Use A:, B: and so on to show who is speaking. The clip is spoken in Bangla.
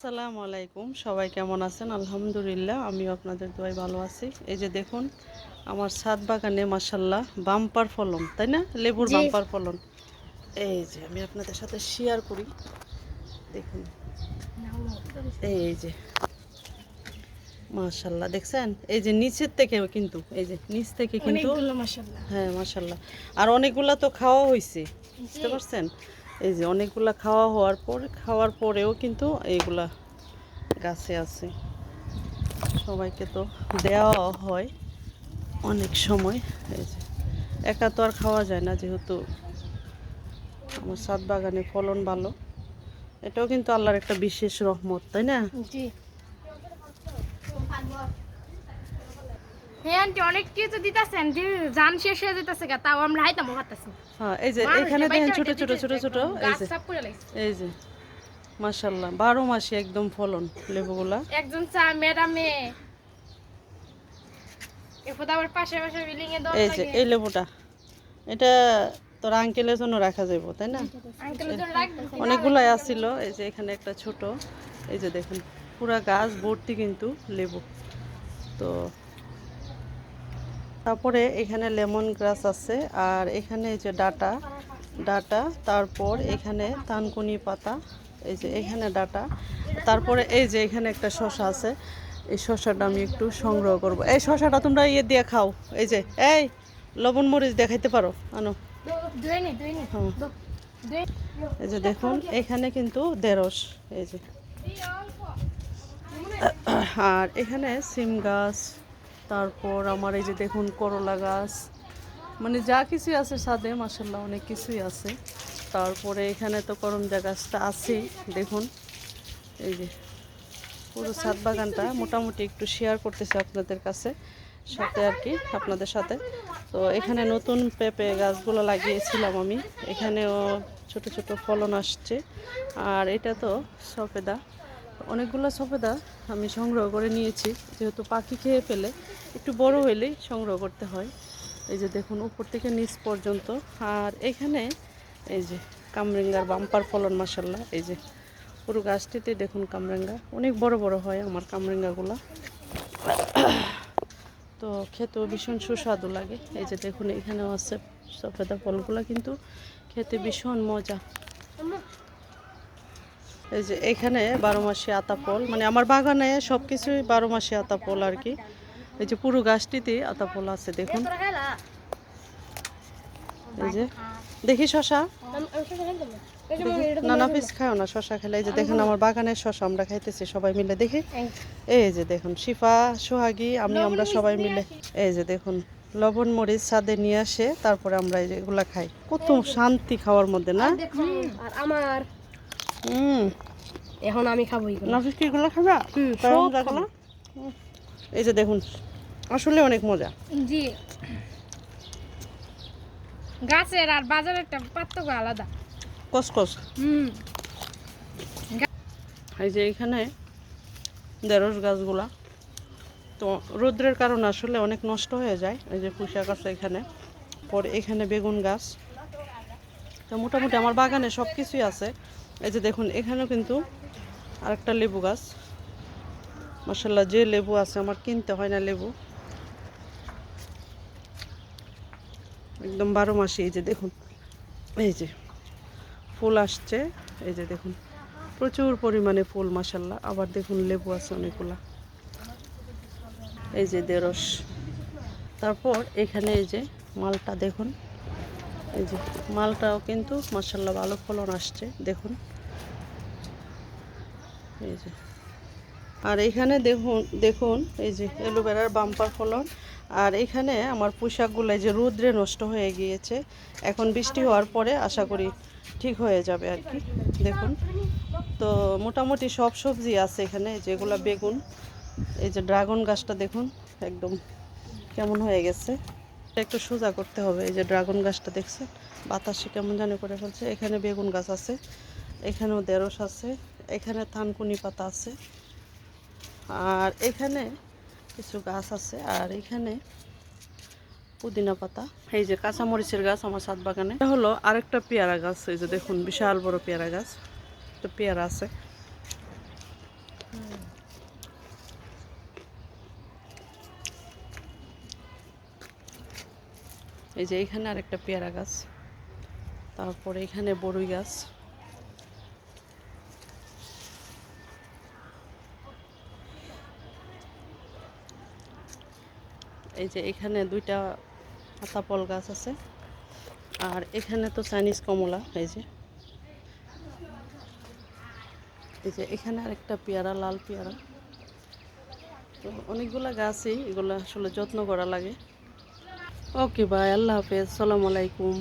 A: আসসালামু আলাইকুম। সবাই কেমন আছেন? আলহামদুলিল্লাহ আমিও আপনাদের দোয়াই ভালো আছি। এই যে দেখুন আমার ছাদ বাগানে মাসাল্লাহ বাম্পার ফলন তাই না? লেবুর বাম্পার ফলন। এই যে আমি আপনাদের সাথে শেয়ার করি। দেখুন। এই যে। মাশাল্লাহ দেখছেন? এই যে নিচের থেকে কিন্তু এই যে নিচ থেকে কিন্তু হ্যাঁ মাশাল্লাহ আর অনেকগুলা তো খাওয়া হয়েছে বুঝতে পারছেন? এই যে অনেকগুলা খাওয়া হওয়ার পর, খাওয়ার পরেও কিন্তু এইগুলা গাছে আছে। সবাইকে তো দেওয়া হয় অনেক সময়। এই যে, একা তো আর খাওয়া যায় না যেহেতু আমার সাত বাগানে ফলন ভালো। এটাও কিন্তু আল্লাহর একটা বিশেষ রহমত, তাই না?
B: জি। হ্যাঁ আন্টি অনেক কিছু দিতেছেন জান শেষ হয়ে যেতেছে তাও আমরা হাইতাম খাতাছি
A: হ্যাঁ এই যে এখানে দেখেন ছোট ছোট ছোট ছোট এই যে।
B: সব করে লাইছে।
A: এই যে মাশাল্লাহ বারো মাসে একদম ফলন লেবুগুলা।
B: একজন চা ম্যাডামে।
A: এই যে এই লেবুটা এটা তোর আঙ্কেলের জন্য রাখা যাইব তাই না? অনেকগুলাই আসছিল এই যে এখানে একটা ছোট এই যে দেখুন পুরা গাছ ভর্তি কিন্তু লেবু। তো তারপরে এখানে লেমন গ্রাস আছে, আর এখানে এই যে ডাটা ডাটা, তারপর এখানে তানকুনি পাতা, এই যে এখানে ডাটা, তারপরে এই যে এখানে একটা শশা আছে, এই শশাটা আমি একটু সংগ্রহ করব। এই শশাটা তোমরা ইয়ে দিয়ে খাও, এই যে, এই লবণ মরিচ দেখাইতে পারো, আনো। হ্যাঁ। এই যে দেখুন, এখানে কিন্তু দেরস এই যে। আর এখানে সিম গাছ তারপর আমার এই যে দেখুন করলা গাছ। মানে যা কিছুই আছে সাদে মাসাল্লাহ অনেক কিছুই আছে। তারপরে এখানে তো করমজা গাছটা আছেই, দেখুন। এই যে পুরো ছাদ বাগানটা মোটামুটি একটু শেয়ার করতেছে আপনাদের কাছে, সাথে আর কি আপনাদের সাথে। তো এখানে নতুন পেঁপে গাছগুলো লাগিয়েছিলাম আমি, এখানেও ছোট ছোট ফলন আসছে। আর এটা তো সফেদা অনেকগুলো সফেদা আমি সংগ্রহ করে নিয়েছি, যেহেতু পাখি খেয়ে ফেলে। একটু বড় হইলেই সংগ্রহ করতে হয়। এই যে দেখুন, উপর থেকে নিচ পর্যন্ত। আর এখানে এই যে কামরেঙ্গার বাম্পার ফলন মাসাল্লাহ এই যে পুরো গাছটিতে দেখুন কামরেঙ্গা। অনেক বড় বড় হয় আমার কামরেঙ্গাগুলা। তো খেতেও ভীষণ সুস্বাদু লাগে। এই যে দেখুন, এখানেও আছে সফেদা ফলগুলো, কিন্তু খেতে ভীষণ মজা। এই যে এখানে বারো মাসে আতা ফল মানে আমার বাগানে সব কিছুই বারো মাসে আতা ফল আর কি। এই যে পুরো গাছটিতে আতা ফল আছে, দেখুন। এই যে, দেখি শশা। নানা পিস খাও না, শশা খেলে। এই যে দেখুন আমার বাগানের শশা, আমরা খাইতেছি সবাই মিলে, দেখি। এই যে দেখুন, শিফা, সোহাগী, আমি, আমরা সবাই মিলে। এই যে দেখুন, লবণ মরিচ ছাদে নিয়ে আসে, তারপরে আমরা এগুলা খাই। কত শান্তি খাওয়ার মধ্যে, না?
B: আর আমার
A: হুম।
B: এখন আমি খাব
A: নাফিস কি এগুলো খাবা?
B: হুম।
A: এই যে দেখুন আসলে অনেক মজা।
B: জি। গাছের আর বাজারের একটা পার্থক্য আলাদা।
A: কসকস।
B: হুম।
A: এই যে এখানে দেড়স গাছগুলা। তো রৌদ্রের কারণে আসলে অনেক নষ্ট হয়ে যায়। এই যে পুঁশা গাছ এখানে পরে এখানে বেগুন গাছ। তো মোটামুটি আমার বাগানে সব কিছুই আছে। এই যে দেখুন, এখানেও কিন্তু আরেকটা লেবু গাছ। মাসাল্লাহ যে লেবু আছে, আমার কিনতে হয় না লেবু। একদম বারো মাসে, এই যে দেখুন, এই যে ফুল আসছে। এই যে দেখুন, প্রচুর পরিমাণে ফুল মাসাল্লাহ আবার দেখুন, লেবু আছে অনেকগুলা। এই যে দেরস তারপর এখানে এই যে মালটা দেখুন এই যে মালটাও কিন্তু মাসাল্লাহ ভালো ফলন আসছে, দেখুন। এই যে। আর এখানে দেখুন দেখুন, এই যে এলোভেরার বাম্পার ফলন। আর এখানে আমার পোশাকগুলো এই যে রোদ্রে নষ্ট হয়ে গিয়েছে। এখন বৃষ্টি হওয়ার পরে আশা করি ঠিক হয়ে যাবে আর কি। দেখুন, তো মোটামুটি সব সবজি আছে এখানে যেগুলো বেগুন, এই যে ড্রাগন গাছটা দেখুন, একদম কেমন হয়ে গেছে। একটু সোজা করতে হবে। এই যে ড্রাগন গাছটা দেখছেন? বাতাসে কেমন জানি করে ফেলছে। এখানে বেগুন গাছ আছে, এখানেও দেরস আছে, এখানে থানকুনি পাতা আছে, আর এখানে কিছু গাছ আছে, আর এখানে পুদিনা পাতা। এই যে কাঁচামরিচের গাছ আমার ছাদ বাগানে। হলো আরেকটা পেয়ারা গাছ। এই যে দেখুন, বিশাল বড় পেয়ারা গাছ। তো পেয়ারা আছে। এই যে এখানে আরেকটা পেয়ারা গাছ, তারপরে এখানে বড়ই গাছ। এই যে এখানে দুইটা আতাপল গাছ আছে, আর এখানে তো চাইনিজ কমলা, এই যে। এই যে এখানে আরেকটা পেয়ারা, লাল পেয়ারা। তো অনেকগুলা গাছই এগুলো আসলে যত্ন করা লাগে। ওকে বাই আল্লাহ হাফেজ সালাম আলাইকুম।